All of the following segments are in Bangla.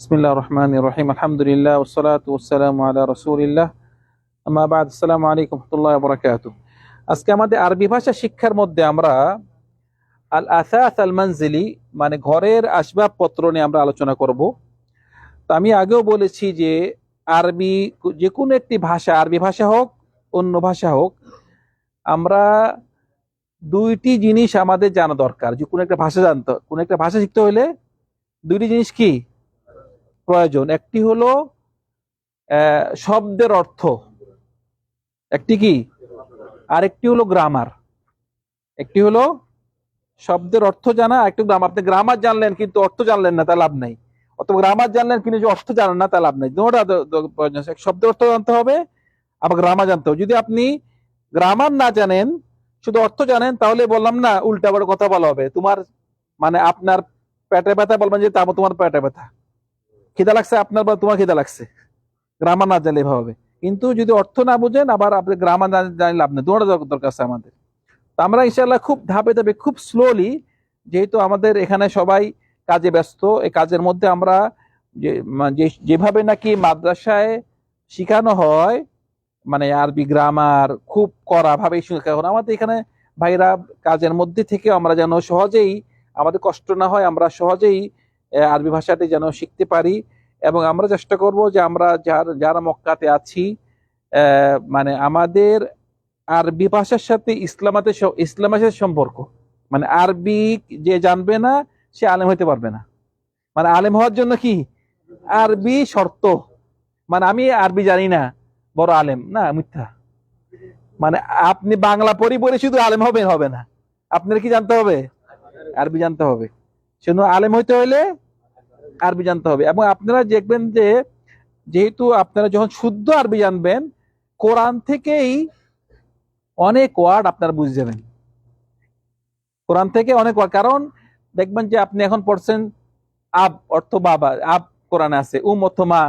বিসমিল্লা রহমান রহিম আলহামদুলিল্লাহ ওসলাত ওসালাম আল্লাহ রসুলিল্লাহ আমাবাদ আসসালামু আলাইকুম রহমতুল্লাহ বরাকাত আজকে আমাদের আরবি ভাষা শিক্ষার মধ্যে আমরা আল আসাস আল মানজিলি মানে ঘরের আসবাবপত্র নিয়ে আমরা আলোচনা করব। তো আমি আগেও বলেছি যে আরবি যে কোনো একটি ভাষা, আরবি ভাষা হোক, অন্য ভাষা হোক, আমরা দুইটি জিনিস আমাদের জানা দরকার। যে কোনো একটা ভাষা জানতে, কোনো একটা ভাষা শিখতে হলে দুইটি জিনিস কী? প্রয়োজন। একটি হলো শব্দের অর্থ। একটি কি? আর একটি হলো গ্রামার একটি হলো শব্দের অর্থ জানা একটু গ্রামার আপনি গ্রামার জানলেন কিন্তু অর্থ জানলেন না, তা লাভ নাই। অথবা গ্রামার জানলেন কিন্তু অর্থ জানেন না, তা লাভ নাই। প্রয়োজন শব্দের অর্থ জানতে হবে, আবার গ্রামার জানতে হবে। যদি আপনি গ্রামার না জানেন, শুধু অর্থ জানেন, তাহলে বললাম না, উল্টা আবার কথা বলা হবে। তোমার মানে আপনার পেটে ব্যথা, বলবেন যে তোমার পেটে ব্যথা। খিদা লাগছে, আপনার বা তোমার খিদা লাগছে। গ্রামার না জানলে এভাবে। কিন্তু যদি অর্থ না বুঝেন, আবার আপনি গ্রামার জানি লাভ নেই। দুটো দরকার আছে আমাদের। তো আমরা ইনশাল্লাহ খুব ধাপে ধাপে, খুব স্লোলি যেহেতু আমাদের এখানে সবাই কাজে ব্যস্ত, এই কাজের মধ্যে আমরা যে যেভাবে নাকি মাদ্রাসায় শেখানো হয় মানে আরবি গ্রামার খুব কড়া ভাবে শেখানো আমাদের এখানে ভাইরা কাজের মধ্যে থেকে আমরা যেন সহজেই, আমাদের কষ্ট না হয়, আমরা সহজেই আরবি ভাষাটি যেন শিখতে পারি এবং আমরা চেষ্টা করব যে আমরা যার, যারা মক্কাতে আছি মানে আমাদের আরবি ভাষার সাথে ইসলামাতে ইসলামের সম্পর্ক। মানে আরবি যে জানবে না, সে আলেম হইতে পারবে না। মানে আলেম হওয়ার জন্য কি? আরবি শর্ত। মানে আমি আরবি জানি না, বড় আলেম। না, মিথ্যা। মানে আপনি বাংলা পড়ি পড়ে শুধু আলেম হবেন, হবে না। আপনার কি জানতে হবে? আরবি জানতে হবে। সেজন্য আলেম হইতে হইলে আরবি জানতে হবে। এবং আপনারা দেখবেন যে, যেহেতু আপনারা যখন শুদ্ধ আরবি জানবেন, কোরআন থেকেই অনেক ওয়ার্ড আপনারা বুঝে যাবেন। কোরআন থেকে অনেক ওয়ার্ড কারণ দেখবেন যে আপনি এখন পড়ছেন আব, অর্থ বাবা, আব কোরআনে আছে, উম অর্থ মা।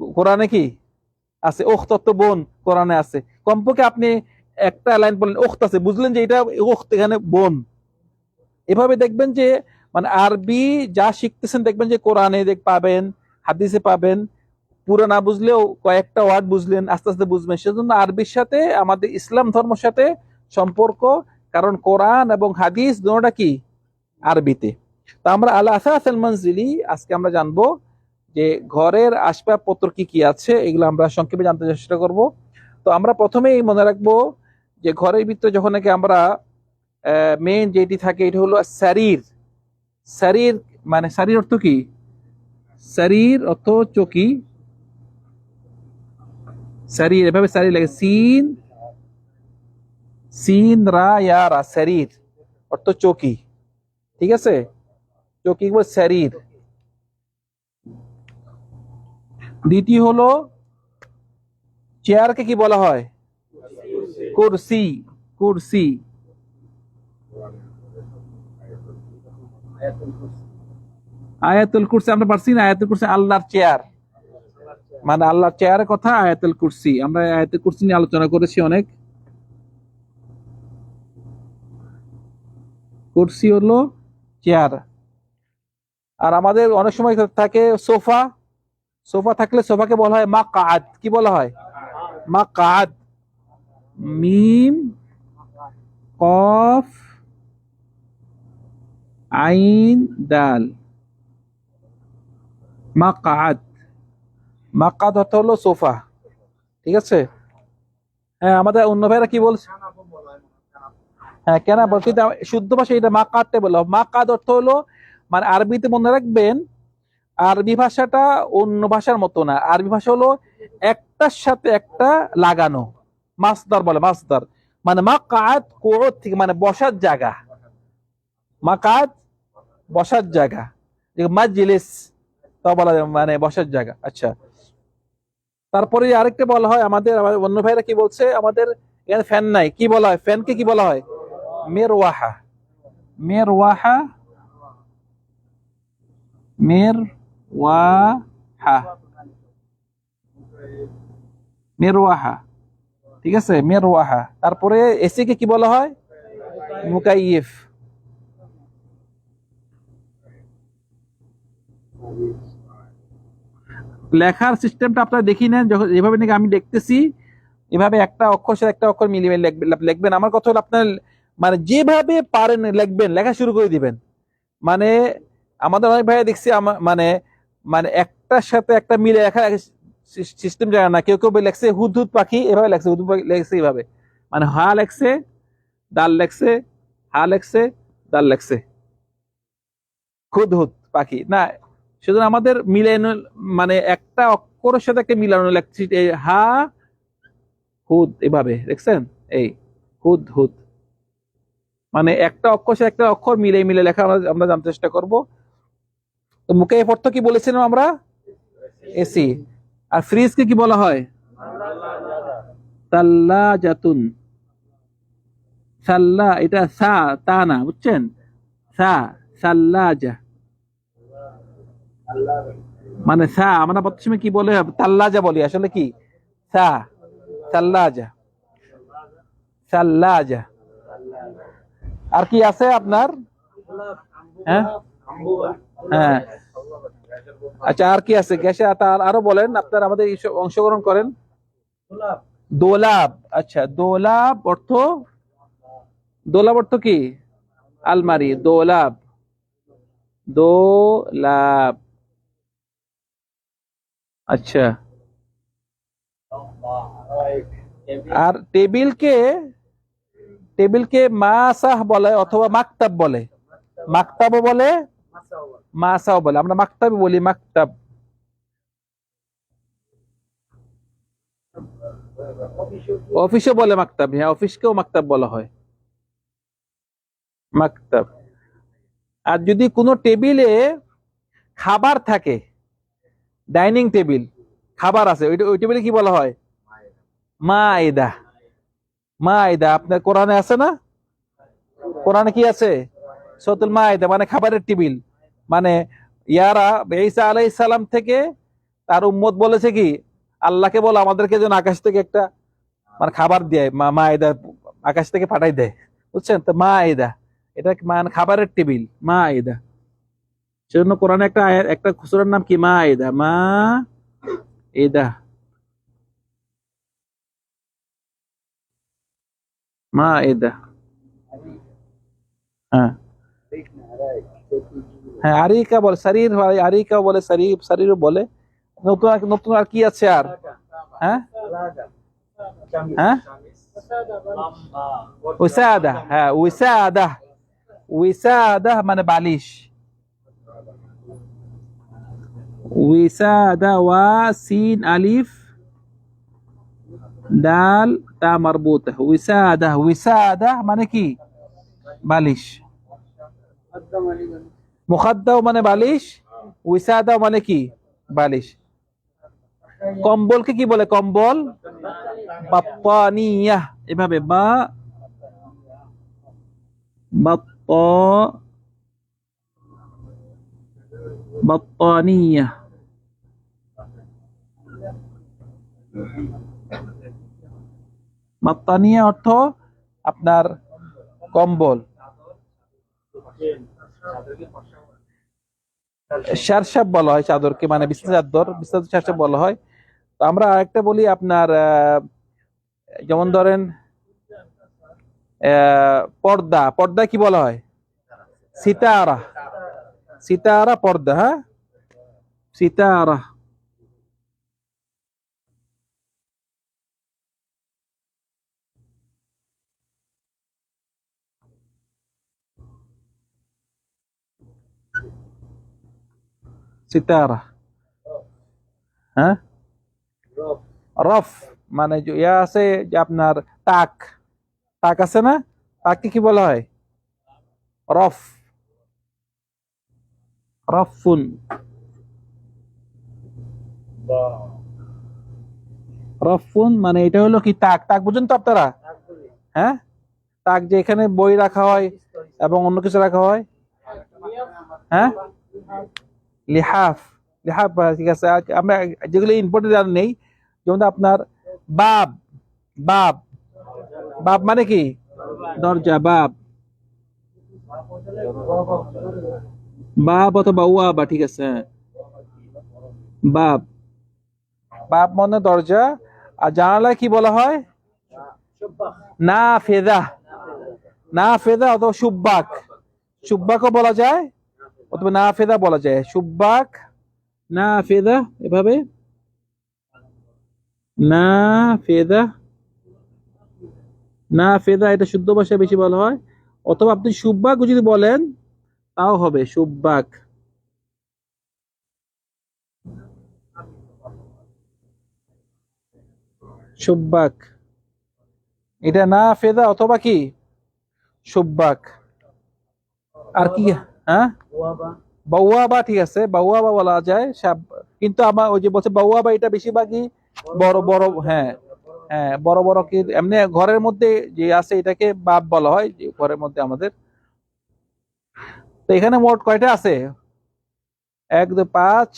কোরআনে কি? আছে, ওখ তত্ত্ব বোন কোরআনে আছে। কমপক্ষে আপনি একটা লাইন বললেন ওখত আছে, বুঝলেন যে এটা ওখত এখানে বোন। এভাবে দেখবেন যে মানে আরবি যা শিখতেছেন দেখবেন যে কোরআনে দেখ পাবেন, হাদিসে পাবেন। পুরো না বুঝলেও কয়েকটা ওয়ার্ড বুঝলেন, আস্তে আস্তে বুঝবেন। সেজন্য আরবির সাথে, আমাদের ইসলাম ধর্মের সাথে সম্পর্ক, কারণ কোরআন এবং হাদিস দুটোটা কি? আরবিতে। তা আমরা আল আসাস আল মঞ্জিলি আজকে আমরা জানব যে ঘরের আসবাবপত্র কি কি আছে, এগুলো আমরা সংক্ষেপে জানতে চেষ্টা করব। তো আমরা প্রথমেই মনে রাখব যে ঘরের ভিতরে যখন নাকি আমরা মেন যেটি থাকে, এটা হলো শরীর। শরীর মানে শরীর অর্থ কি? শরীর অর্থ চকি শরীর, এভাবে শরীর লাগে সিন সিন রা ইয়া রা, শরীর। অর্থ চকি। ঠিক আছে? চকি বল শরীর। দ্বিতীয় হলো চেয়ারকে কি বলা হয়? কুরসি। কুরসি। আয়াতুল কুরসি, আমরা পারছি না? আয়াতুল কুরসি আল্লাহর চেয়ার মানে আল্লাহর চেয়ারের কথা, আয়াতুল কুরসি। আমরা আয়াতুল কুরসি নিয়ে আলোচনা করেছি অনেক। কুরসি হলো চেয়ার আর আমাদের অনেক সময় থাকে সোফা। সোফা থাকলে সোফাকে বলা হয় মা কাদ কি বলা হয়? মা কাদ মিম, কফ আইন দাল মাকাদ মাকাদ অর্থ হলো সোফা। ঠিক আছে? হ্যাঁ আমাদের অন্য ভাইরা কি বলছে? হ্যাঁ কেন বলছি তো শুদ্ধ ভাষা এটা মাকাদটা বলো মাকাদ অর্থ হলো মানে আরবিতে মনে রাখবেন, আরবি ভাষাটা অন্য ভাষার মতো না। আরবি ভাষা হলো একটার সাথে একটা লাগানো। মাসদার বলে, মাসদার। মানে মাকাদ কোড় থেকে মানে বসার জায়গা। মাকাদ বসার জায়গা। মাজলিস তা মানে বসার জায়গা। আচ্ছা। তারপরে আরেকটা বলা হয়, আমাদের অন্য ভাইরা কি বলছে? আমাদের এখানে ফ্যান নাই। কি বলা হয়? ফ্যানকে কি বলা হয়? মেরওয়াহা। মেরওয়াহা। মের ওয়াহা মেরওয়াহা। ঠিক আছে? মেরওয়াহা। তারপরে এসি কে কি বলা হয়? মুকাইফ লেখার সিস্টেমটা আপনারা দেখি নেন, যখন যেভাবে নাকি আমি দেখতেছি, এভাবে একটা অক্ষর সাথে একটা অক্ষর মিলিয়ে লিখবেন। আমার কথা হলো আপনার মানে যেভাবে পারেন লিখবেন, লেখা শুরু করে দিবেন। মানে আমাদের অনেক ভাই দেখছি মানে মানে একটার সাথে একটা মিলে লেখা সিস্টেম জানে না। কেউ কেউ লেখছে হুদহুদ পাখি, এভাবে লেখছে হুদহুদ পাখি লেখছে এইভাবে। মানে হা লেখছে ডাল লেখছে, হা লেখছে ডাল লেখছে। হুদহুদ পাখি। না শুধু আমাদের মিলানো মানে একটা অক্ষরের সাথে একটা মিলানো এই হা, হুদ, এভাবে, দেখছেন? এই, হুদ হুদ। মানে একটা অক্ষর সাথে একটা অক্ষর মিলে মিলে লেখা আমরা আমরা জানতে চেষ্টা করব। তো মুখে এফ অর্থ কি বলেছিলাম আমরা? এসি। আর ফ্রিজকে কি বলা হয়? তাল্লা জাতুন সাল্লা, এটা সা, তা না, বুঝছেন? সা, সাল্লাজা। মানে সা, আমরা প্রথমে কি বলে তাল্লাজা বলি, আসলে কি? সা সাল্লাজা সাল্লাজা আর কি আছে আপনার? হ্যাঁ? হ্যাঁ। আচ্ছা আর কি আছে? গ্যাসে তার আরও বলেন, আপনার আমাদের অংশগ্রহণ করেন। দোলাব। আচ্ছা দোলাব অর্থ? দোলাব অর্থ কি? আলমারি। দোলাব। দোলাব। আচ্ছা। আর টেবিলকে টেবিলকে মা মাসাহ বলে অথবা মাকতাব বলে। মাকতাবও বলে মা মাসাও বলে। আমরা মাকতাব বলি, মাকতাব। অফিসে বলে মাকতাব হ্যাঁ অফিসকেও মাকতাব বলা হয়। মাকতাব। আর যদি কোনো টেবিলে খাবার থাকে ডাইনিং টেবিল, খাবার আছে ওই ওই টেবিলে কি বলা হয়? মা এদা মা এদা আপনার কোরআনে আছে না? কোরআনে কি আছে? সতুল মা এদা মানে খাবারের টেবিল। মানে ইয়ারা ঈসা আলাই সালাম থেকে তার উম্মত বলেছে কি, আল্লাহকে বলো, আমাদেরকে যেন আকাশ থেকে একটা মানে খাবার দেয়, মা মা এদা আকাশ থেকে পাঠাই দেয়। বুঝছেন? তো মা এদা এটা মানে খাবারের টেবিল মা এদা সেজন্য কোরআনে একটা একটা খুচরার নাম কি? মা এদা মা এদা মা এদা হ্যাঁ। হ্যাঁ আরিকা বলে শরীর হয় আরিকা বলে শরীর শরীরও বলে। নতুন নতুন আর কি আছে আর? হ্যাঁ? হ্যাঁ? উসাদা হ্যাঁ উসাদা। উসাদা মানে বালিশ। ওয়া সিন আলিফ দাল তা মারবুত উসাদা উসাদা মানে কি বালিশ মুখাদ্দাও মানে বালিশ উইসাদাও মানে কি বালিশ কম্বলকে কি বলে কম্বল বাপ্পানিয়া এভাবে বা বাপ্প বাপ্পানিয়া বাপ্পানিয়া অর্থ আপনার কম্বল। শারশাব বলা হয় চাদরকে মানে বিছনা চাদর বিছনা শারশাব বলা হয়। তো আমরা আরেকটা বলি আপনার যেমন ধরেন পর্দা। পর্দা কি বলা হয়? সিতারা। সিতারা পর্দা হ্যাঁ সিতারা সিতারা হ্যাঁ রফ মানে যে ইয়া আছে যে আপনার তাক তাক আছে না তাককে কি বলা হয় রফ রফুন। রফুন মানে এটা হলো কি তাক? তাক বুঝেন তো আপনারা? হ্যাঁ? তাক যে এখানে বই রাখা হয় এবং অন্য কিছু রাখা হয়? হ্যাঁ? লিহাফ। লিহাফ ঠিক আছে আমরা যেগুলো ইম্পর্টেন্ট আর নেই, যেমন আপনার বাব। বাব। বাব মানে কি? দরজা, বাব। বাব অথবা ওয়া বা ঠিক আছে? বাপ। বাপ মানে দরজা। আর জানালায় কি বলা হয়? না ফেদা। না ফেদা অথবা সুব্বাক। সুব্বাকও বলা যায়, অথবা না ফেদা বলা যায়। সুব্বাক, না ফেদা, এভাবে। না ফেদা না ফেদা, এটা শুদ্ধ ভাষায় বেশি বলা হয়। অথবা আপনি সুব্বাক যদি বলেন তাও হবে, সুব্বাক। সুব্বাক। এটা না ফেদা অথবা কি? সুব্বাক। আর কি হ্যাঁ? বাউয়াবা ঠিক আছে, বাউয়াবা বলা যায় কিন্তু আমার ওই যে বলছে বাউয়াবা, এটা বেশিরভাগই বড় বড় হ্যাঁ হ্যাঁ বড় বড় কি এমনি ঘরের মধ্যে যে আছে, এটাকে বাপ বলা হয়, যে ঘরের মধ্যে আমাদের তো এখানে মোট কয়টা আছে? এক, দু, পাঁচ,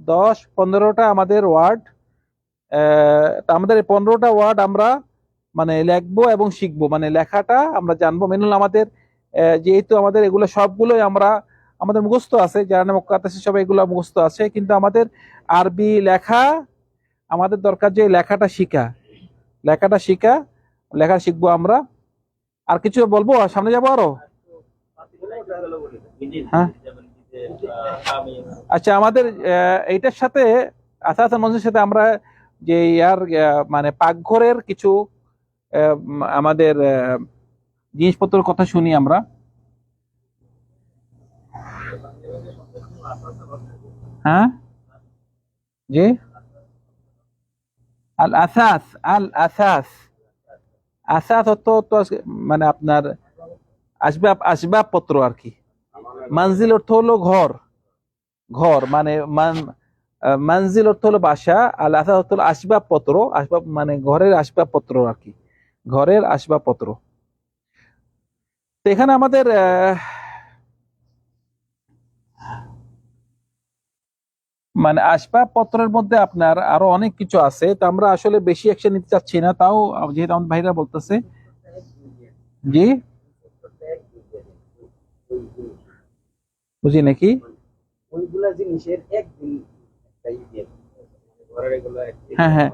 দশ, পনেরোটা আমাদের ওয়ার্ড। আমাদের এই পনেরোটা ওয়ার্ড আমরা মানে লিখব এবং শিখব। মানে লেখাটা আমরা জানব। মেনুল আমাদের যেহেতু আমাদের এগুলো সবগুলোই আমরা, আমাদের মুখস্থ আছে, যারা মক্কাত আছে সব এগুলো মুখস্থ আছে। কিন্তু আমাদের আরবি লেখা, আমাদের দরকার যে লেখাটা শিখা। লেখাটা শিখা, লেখা শিখব আমরা। আর কিছু বলব? সামনে যাব আরও? হ্যাঁ। আচ্ছা আমাদের এইটার সাথে আসাদ মঞ্চের সাথে আমরা যে ইয়ার মানে পাকঘরের কিছু আমাদের জিনিসপত্রের কথা শুনি আমরা। হ্যাঁ? জি? আল আসাস আল আসাস আসাস অর্থ মানে আপনার আসবাব, আসবাবপত্র আর কি। মানজিল অর্থ হলো ঘর। ঘর মানে মান, মানজিল অর্থ হলো বাসা আল আসাস অর্থ হলো আসবাবপত্র। আসবাব মানে ঘরের আসবাবপত্র আর কি। ঘরের আসবাবপত্র। তো এখানে আমাদের মানে আসবাবপত্রের মধ্যে আপনার আরও অনেক কিছু আছে। তো আমরা আসলে বেশি অ্যাকশন নিতে চাচ্ছি না। তাও যেহেতু আমাদের ভাইরা বলতেছে। জি? বুঝি নাকি? ওইগুলা জিনিসের একদিন হ্যাঁ হ্যাঁ।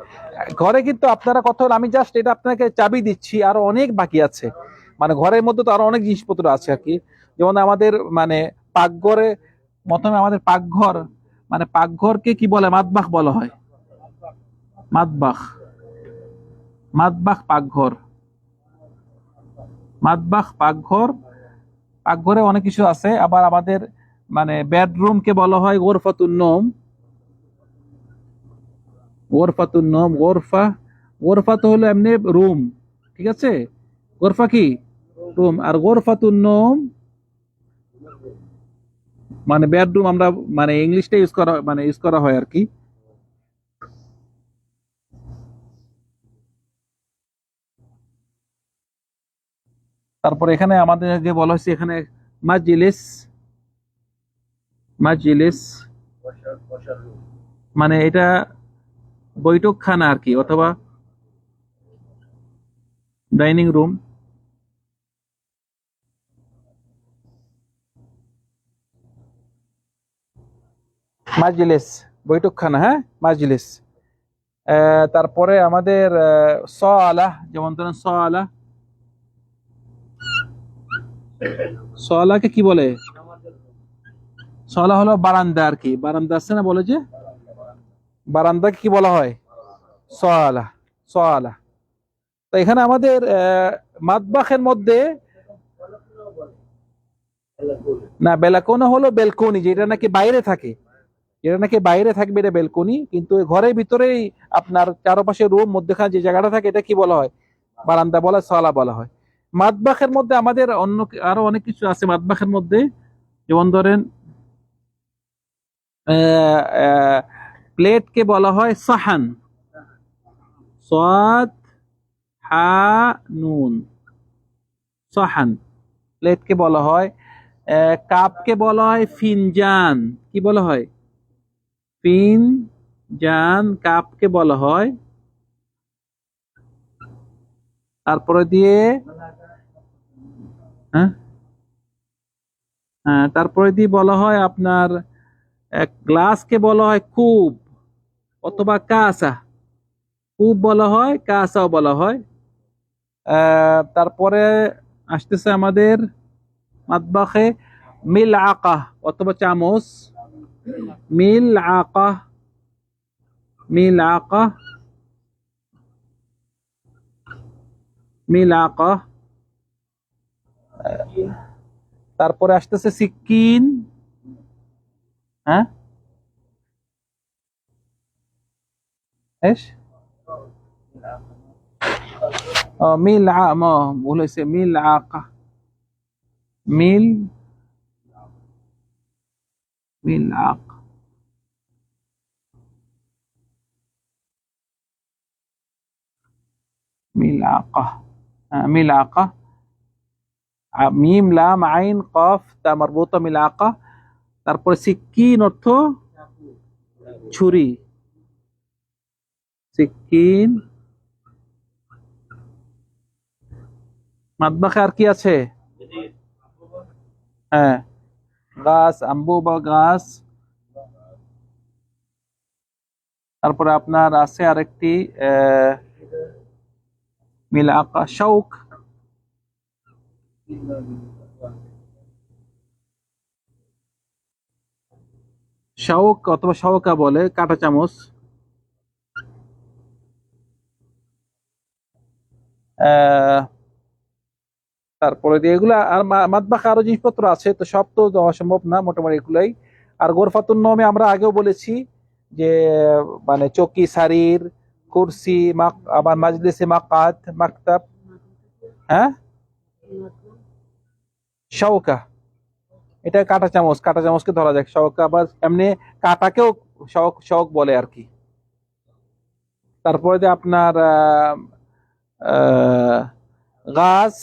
ঘরে কিন্তু আপনারা কথা হলো আমি জাস্ট এটা আপনাকে চাবি দিচ্ছি আরও অনেক বাকি আছে। মানে ঘরের মধ্যে তো আরও অনেক জিনিসপত্র আছে আর কি। যেমন আমাদের মানে পাকঘরে প্রথমে আমাদের পাকঘর মানে পাকঘরকে কি বলে? মাতবাখ বলা হয়। মাতবাখ মাতবাখ পাকঘর। মাতবাখ পাকঘর। পাকঘরে অনেক কিছু আছে আবার আমাদের মানে বেডরুমকে বলা হয় গোরফাতুন নোম গোরফাতুন নোম গোরফা গোরফা তো হলো এমনি রুম, ঠিক আছে? গোরফা কি? রুম। আর গোরফাতুন নোম মানে বেডরুম আমরা মানে ইংলিশটা ইউজ করা মানে ইউজ করা হয় আর কি। তারপর এখানে আমাদের যে বলা হয়েছে, এখানে মাজলিস মাজলিস। মানে এটা বৈঠকখানা আর কি, অথবা ডাইনিং রুম। মাজলিস, বৈঠকখানা হ্যাঁ? মাজলিস। তারপরে আমাদের স আলাহ যেমন ধরেন স আলাহ স আলাকে কি বলে? সলা হলো বারান্দা আর কি। বারান্দা আছে না বলে যে? বারান্দাকে কি বলা হয়? সলা সলা তো এখানে আমাদের আহ, মাতবাখের মধ্যে না বেলাকোনা হলো বেলকনি যেটা নাকি বাইরে থাকে। যেটা নাকি বাইরে থাকবে এটা বেলকনি কিন্তু ঘরের ভিতরেই আপনার চারপাশে রুম মধ্যখানে যে জায়গাটা থাকে এটা কি বলা হয়? বারান্দা বলা সলা বলা হয়। মাতবাখের মধ্যে আমাদের অন্য আরও অনেক কিছু আছে মাতবাখের মধ্যে। যেমন ধরেন প্লেটকে বলা হয় সাহান। সাদ, হা, নুন। সাহান। প্লেটকে বলা হয় কাপকে বলা হয় ফিনজান। কি বলা হয়? ফিন জান কাপকে বলা হয়। তারপরে দিয়ে হ্যাঁ? হ্যাঁ তারপরে দিয়ে বলা হয় আপনার গ্লাসকে বলা হয় কুব অথবা কাসা কুব বলা হয় কাসাও বলা হয়। তারপরে আসতেছে আমাদের মাতবাখে মিল আকা অথবা চামচ। মিল আকা মিল আকা মিল আকা তারপরে আসতেছে সিকিন ها؟ إيش؟ آه ميل العاقه ما وليس ميل عاقة ميل؟ ميل العاقه ميل عاقة آه، ميل عاقة ميم لام عين قاف تاء مربوطة ملعقة তারপরে সিকিন অর্থ ছুরি। সিকিন। মাতবাখে আর কি আছে? হ্যাঁ। গাছ, আম্বু বা গাছ। তারপরে আপনার আছে আরেকটি মিল আকা শৌক শাওক অথবা শাওকা বলে, কাঁটা চামচ। তারপরে এগুলা আর মাদবাখে আরও জিনিসপত্র আছে, তো সব তো দেওয়া সম্ভব না মোটামুটি এগুলাই। আর গোরফাতুন নমে আমরা আগেও বলেছি যে মানে চকি সারির কুরসি, মাক আবার মাজলিসে মাকাত, মাকতাব হ্যাঁ? শাওকা। এটা কাঁটা চামচ কাঁটা চামচকে ধরা যাক শখ আবার এমনি কাঁটাকেও শখ শখ বলে আর কি। তারপরে যে আপনার গাছ।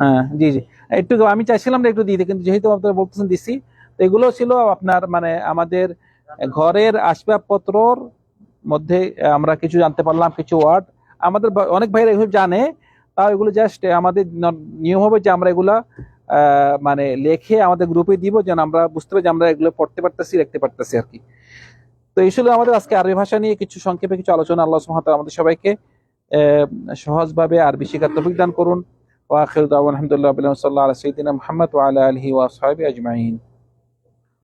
হ্যাঁ জি জি। একটু আমি চাইছিলাম না একটু দিই, কিন্তু যেহেতু আপনারা বলতেছেন দিছি তো এগুলো ছিল আপনার মানে আমাদের ঘরের আসবাবপত্রর মধ্যে আমরা কিছু জানতে পারলাম কিছু ওয়ার্ড আমাদের অনেক ভাইরা এগুলো জানে এগুলো জাস্ট আমাদের নিয়ম হবে যে আমরা এগুলা মানে লেখে আমাদের গ্রুপে দিব যেন আমরা বুঝতে পারি যে আমরা এগুলো পড়তে পারতেছি, লিখতে পারতেছি আর কি। তো এই ছিল আমাদের আজকে আরবি ভাষা নিয়ে কিছু সংক্ষেপে কিছু আলোচনা। আল্লাহ তাআলা আমাদের সবাইকে সহজভাবে আরবি শেখার তৌফিক দান করুন। ওয়া আখিরু দাওয়ানা আলহামদুলিল্লাহি আলা সাইয়্যিদিনা মুহাম্মদ ওয়া আলা আলিহি আজমাইন।